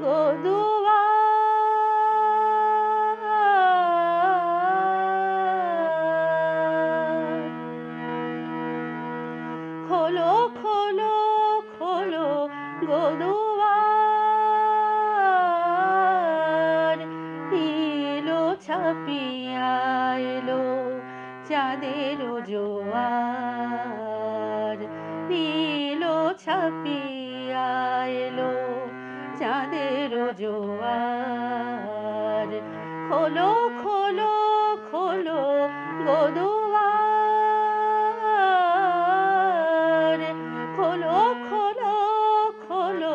ভাঙ্গো খোলো ছাপিয়া এলো চাঁদের জোয়ার। নীল ছাপিয়া জোয়ার। খোলো খোলো খোলো গোদুয়ার খোলো খোলো খোলো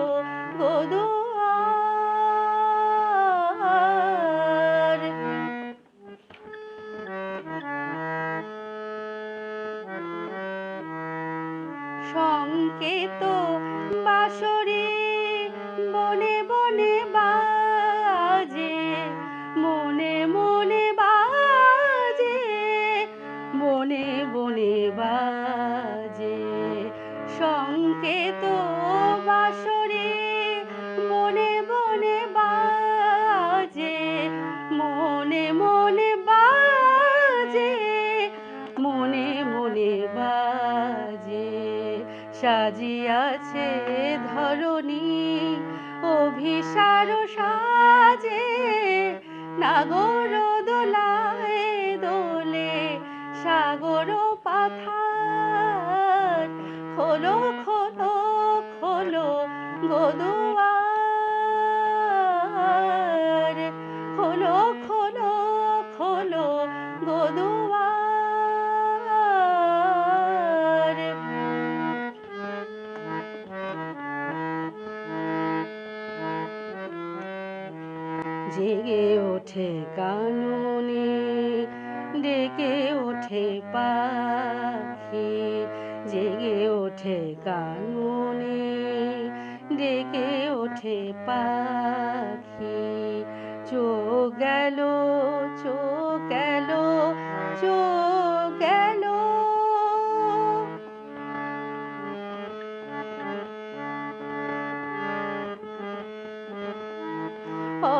সংকেত বাসরে বনে সংকেত বাসরে বনে বনে বাজে, মনে মনে বাজে, মনে মনে বাজে। সাজিয়াছে ধরণী অভিসার সাজে, নাগর দোলায় দোলে, সাগর পাথার জেগে ওঠে কাননে, ডেকে ওঠে পাখি, জেগে ওঠে কাননে, ডেকে ওঠে পাখি। চোখ গেল চোখ গেল, চোখ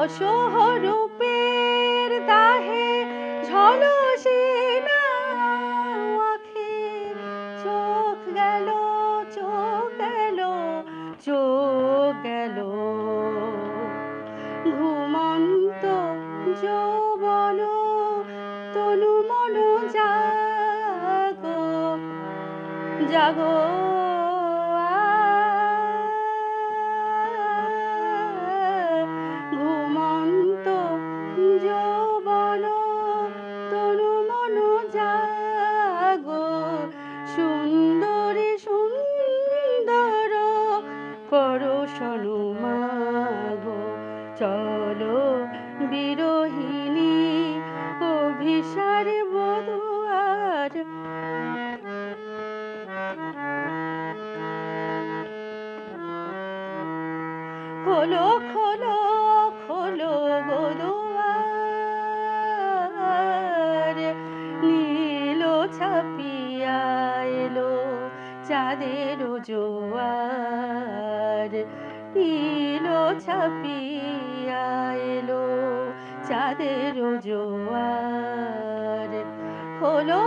অসহরূপের দাহে ঝলসে না আখি। চোখ গেল চোখ গেল চোখ গেল। ঘুমন্ত যৌবন তনু মন জাগো। জাগো চলো বিরোহিণী অভিসার বধুয়ার খোলো খোলো খোলো গোদুয়ার নীল ছাপিয়া এলো চাঁদের জোয়ার। নীল ছাপিয়া এলো চাঁদের জোয়ার। খোলো